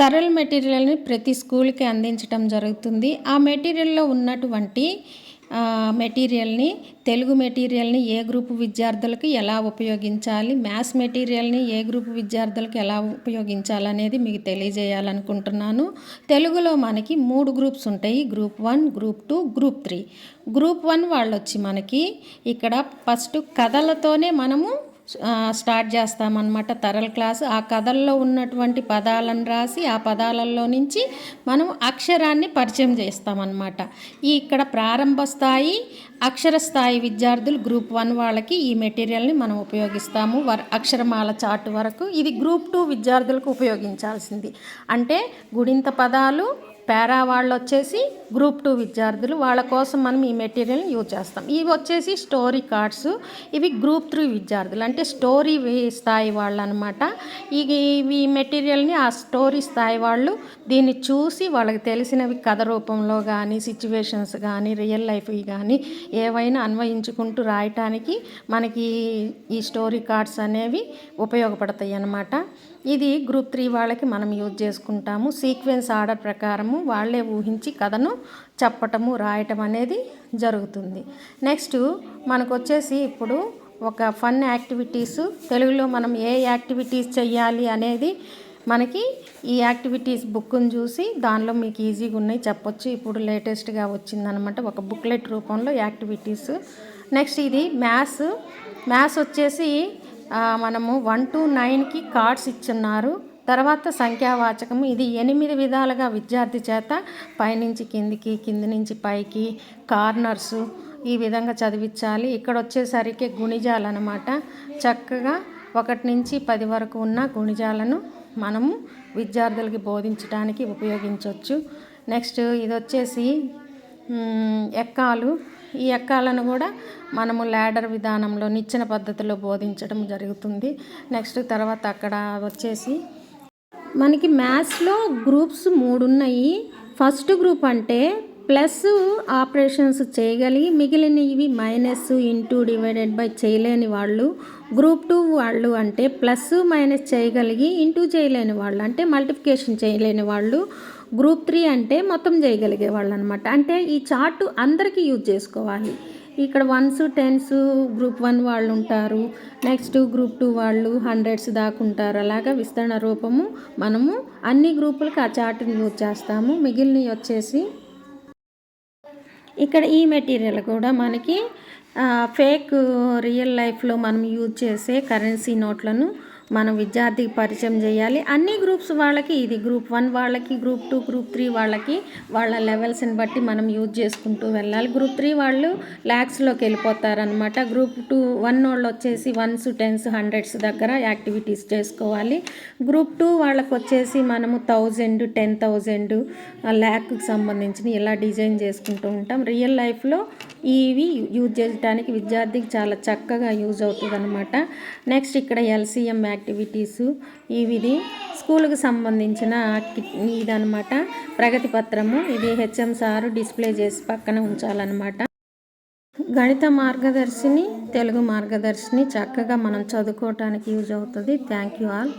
TaRL మెటీరియల్ని ప్రతి స్కూల్కి అందించడం జరుగుతుంది. ఆ మెటీరియల్లో ఉన్నటువంటి మెటీరియల్ని తెలుగు మెటీరియల్ని ఏ గ్రూపు విద్యార్థులకు ఎలా ఉపయోగించాలి మ్యాథ్స్ మెటీరియల్ని ఏ గ్రూపు విద్యార్థులకు ఎలా ఉపయోగించాలి అనేది మీకు తెలియజేయాలనుకుంటున్నాను. తెలుగులో మనకి మూడు గ్రూప్స్ ఉంటాయి. Group one group two group three. Group one వాళ్ళు వచ్చి మనకి ఇక్కడ ఫస్ట్ కథలతోనే మనము స్టార్ట్ చేస్తామన్నమాట తరల క్లాసు. ఆ కథల్లో ఉన్నటువంటి పదాలను రాసి ఆ పదాలలో నుంచి మనం అక్షరాన్ని పరిచయం చేస్తామన్నమాట. ఈ ఇక్కడ ప్రారంభ స్థాయి అక్షర స్థాయి విద్యార్థులు గ్రూప్ వన్ వాళ్ళకి ఈ మెటీరియల్ని మనం ఉపయోగిస్తాము. వర్ అక్షరమాల చార్ట్ వరకు ఇది గ్రూప్ టూ విద్యార్థులకు ఉపయోగించాల్సింది. అంటే గుడింత పదాలు పారా వాళ్ళు వచ్చేసి గ్రూప్ టూ విద్యార్థులు వాళ్ళ కోసం మనం ఈ మెటీరియల్ని యూజ్ చేస్తాం. ఇవి వచ్చేసి స్టోరీ కార్డ్స్. ఇవి గ్రూప్ త్రీ విద్యార్థులు. అంటే స్టోరీ స్థాయి వాళ్ళు అనమాట ఈ ఈ మెటీరియల్ని ఆ స్టోరీ స్థాయి వాళ్ళు దీన్ని చూసి వాళ్ళకి తెలిసినవి కథ రూపంలో కానీ సిచ్యువేషన్స్ కానీ రియల్ లైఫ్ కానీ ఏవైనా అన్వయించుకుంటూ రాయటానికి మనకి ఈ స్టోరీ కార్డ్స్ అనేవి ఉపయోగపడతాయి అన్నమాట ఇది గ్రూప్ త్రీ వాళ్ళకి మనం యూజ్ చేసుకుంటాము. సీక్వెన్స్ ఆర్డర్ ప్రకారము వాళ్ళే ఊహించి కథను చెప్పటము రాయటం అనేది జరుగుతుంది. నెక్స్ట్ మనకు వచ్చేసి ఇప్పుడు ఒక ఫన్ యాక్టివిటీస్ తెలుగులో మనం ఏ యాక్టివిటీస్ చేయాలి అనేది మనకి ఈ యాక్టివిటీస్ బుక్ను చూసి దానిలో మీకు ఈజీగా ఉన్నాయి. చెప్పొచ్చు. ఇప్పుడు లేటెస్ట్గా వచ్చిందనమాట ఒక బుక్లెట్ రూపంలో యాక్టివిటీస్. నెక్స్ట్ ఇది మ్యాథ్స్. మ్యాథ్స్ వచ్చేసి మనము వన్ టు నైన్కి కార్డ్స్ ఇచ్చున్నారు. తర్వాత సంఖ్యావాచకము. ఇది ఎనిమిది విధాలుగా విద్యార్థి చేత పైనుంచి కిందికి కింది నుంచి పైకి కార్నర్స్ ఈ విధంగా చదివించాలి. ఇక్కడ వచ్చేసరికి గుణిజాలన్నమాట చక్కగా ఒకటి నుంచి పది వరకు ఉన్న గుణిజాలను మనము విద్యార్థులకి బోధించడానికి ఉపయోగించవచ్చు. నెక్స్ట్ ఇది వచ్చేసి ఎక్కాలు. ఈ ఎక్కాలను కూడా మనము ల్యాడర్ విధానంలో నిచ్చిన పద్ధతిలో బోధించడం జరుగుతుంది. నెక్స్ట్ తర్వాత అక్కడ వచ్చేసి మనకి మ్యాథ్స్లో గ్రూప్స్ మూడు ఉన్నాయి ఫస్ట్ గ్రూప్ అంటే ప్లస్ ఆపరేషన్స్ చేయగలిగి మిగిలినవి మైనస్ ఇంటూ డివైడెడ్ బై చేయలేని వాళ్ళు గ్రూప్ టూ వాళ్ళు అంటే ప్లస్ మైనస్ చేయగలిగి ఇంటూ చేయలేని వాళ్ళు అంటే మల్టిప్లికేషన్ చేయలేని వాళ్ళు గ్రూప్ త్రీ అంటే మొత్తం చేయగలిగే వాళ్ళు అనమాట అంటే ఈ చార్ట్ అందరికీ యూజ్ చేసుకోవాలి. ఇక్కడ వన్స్ టెన్స్ గ్రూప్ వన్ వాళ్ళు ఉంటారు. నెక్స్ట్ గ్రూప్ టూ వాళ్ళు హండ్రెడ్స్ దాకా ఉంటారు. అలాగా విస్తరణ రూపము మనము అన్ని గ్రూపులకు ఆ చార్ట్ని యూజ్ చేస్తాము. మిగిలినవి వచ్చేసి ఇక్కడ ఈ మెటీరియల్ కూడా మనకి ఫేక్ రియల్ లైఫ్లో మనం యూజ్ చేసే కరెన్సీ నోట్లను మనం విద్యార్థికి పరిచయం చేయాలి. అన్ని గ్రూప్స్ వాళ్ళకి ఇది గ్రూప్ వన్ వాళ్ళకి గ్రూప్ టూ గ్రూప్ త్రీ వాళ్ళకి వాళ్ళ లెవెల్స్ని బట్టి మనం యూజ్ చేసుకుంటూ వెళ్ళాలి. గ్రూప్ త్రీ వాళ్ళు ల్యాక్స్లోకి వెళ్ళిపోతారనమాట గ్రూప్ టూ వన్ వాళ్ళు వచ్చేసి వన్స్ టెన్స్ హండ్రెడ్స్ దగ్గర యాక్టివిటీస్ చేసుకోవాలి. గ్రూప్ టూ వాళ్ళకి వచ్చేసి మనము థౌజండ్ టెన్ థౌజండ్ ల్యాక్కి సంబంధించిన ఇలా డిజైన్ చేసుకుంటూ ఉంటాం. రియల్ లైఫ్లో ఇవి యూజ్ చేయడానికి విద్యార్థికి చాలా చక్కగా యూజ్ అవుతుంది అనమాట నెక్స్ట్ ఇక్కడ ఎల్సిఎం యాక్టివిటీసు. ఇవిది స్కూల్కి సంబంధించిన ఇదనమాట ప్రగతి పత్రము. ఇది హెచ్ఎం సారు డిస్ప్లే చేసి పక్కన ఉంచాలన్నమాట. గణిత మార్గదర్శిని తెలుగు మార్గదర్శిని చక్కగా మనం చదువుకోవటానికి యూజ్ అవుతుంది. Thank you all.